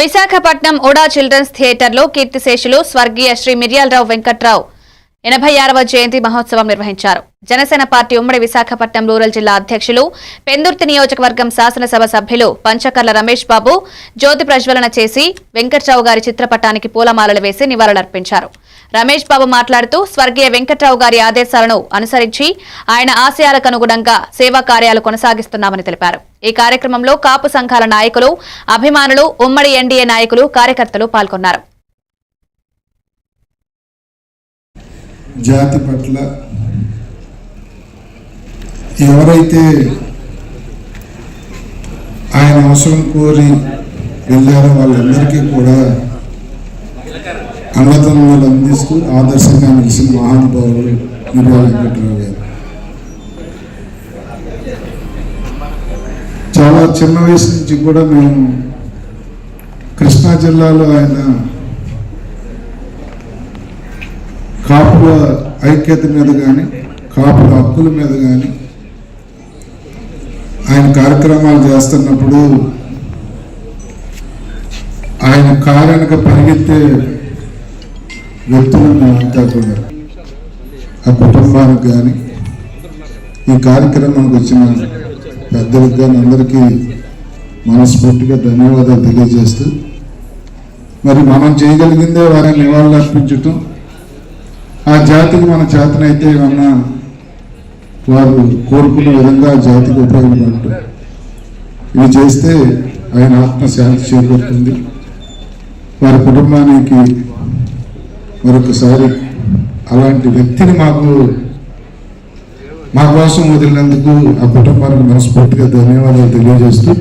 Visakhapatnam ఓడా children's థియేటర్లో కీర్తిశేషులు స్వర్గీయ శ్రీ మిర్యాలరావు వెంకట్రావు ఎనభై ఆరవ జయంతి మహోత్సవం నిర్వహించారు. జనసేన పార్టీ ఉమ్మడి విశాఖపట్నం రూరల్ జిల్లా అధ్యక్షులు పెందుర్తి నియోజకవర్గం శాసనసభ సభ్యులు పంచకర్ల రమేష్ బాబు జ్యోతి ప్రజ్వలన చేసి వెంకట్రావు గారి చిత్రపటానికి పూలమాలలు వేసి నివాళులర్పించారు. రమేష్ బాబు మాట్లాడుతూ స్వర్గీయ వెంకట్రావు గారి ఆదేశాలను అనుసరించి ఆయన ఆశయాలకు అనుగుణంగా సేవా కార్యాలు కొనసాగిస్తున్నామని తెలిపారు. ఈ కార్యక్రమంలో కాపు సంఘాల నాయకులు అభిమానులు ఉమ్మడి ఎన్డీఏ నాయకులు కార్యకర్తలు పాల్గొన్నారు. జాతి పట్ల ఎవరైతే ఆయన అవసరం కోరి వెళ్ళారో వాళ్ళందరికీ కూడా అన్నతమ్ములు అందిస్తూ ఆదర్శంగా నిలిచిన మహానుభావులు నిర్మలా వెంకట్రావు గారు. చాలా చిన్న వయసు నుంచి కూడా మేము కృష్ణా జిల్లాలో ఆయన కాపుల ఐక్యత మీద కానీ కాపుల హక్కుల మీద కానీ ఆయన కార్యక్రమాలు చేస్తున్నప్పుడు ఆయన కారణక పరిగెత్తే వ్యక్తులు మేమంతా కూడా ఆ కుటుంబానికి కానీ ఈ కార్యక్రమానికి వచ్చిన పెద్దలకు కానీ అందరికీ మనస్ఫూర్తిగా ధన్యవాదాలు తెలియజేస్తూ మరి మనం చేయగలిగిందే వారిని నివాళులు అర్పించటం. ఆ జాతికి మన చేతనైతే ఏమన్నా వారు కోరుకున్న విధంగా జాతికి ఉపయోగపడటం. ఇవి చేస్తే ఆయన ఆత్మ శాంతి చేకూరుతుంది. వారి కుటుంబానికి మరొకసారి అలాంటి వ్యక్తిని మాకు మా కోసం వదిలినందుకు ఆ కుటుంబానికి మనస్ఫూర్తిగా ధన్యవాదాలు తెలియజేస్తూ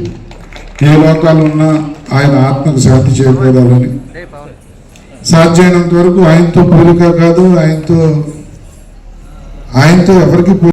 ఏ లోకాలు ఉన్నా ఆయన ఆత్మకు శాంతి చేకూరాలని. సాధ్యమైనంత వరకు ఆయనతో పోలిక కాదు ఆయనతో ఆయనతో ఎవరికి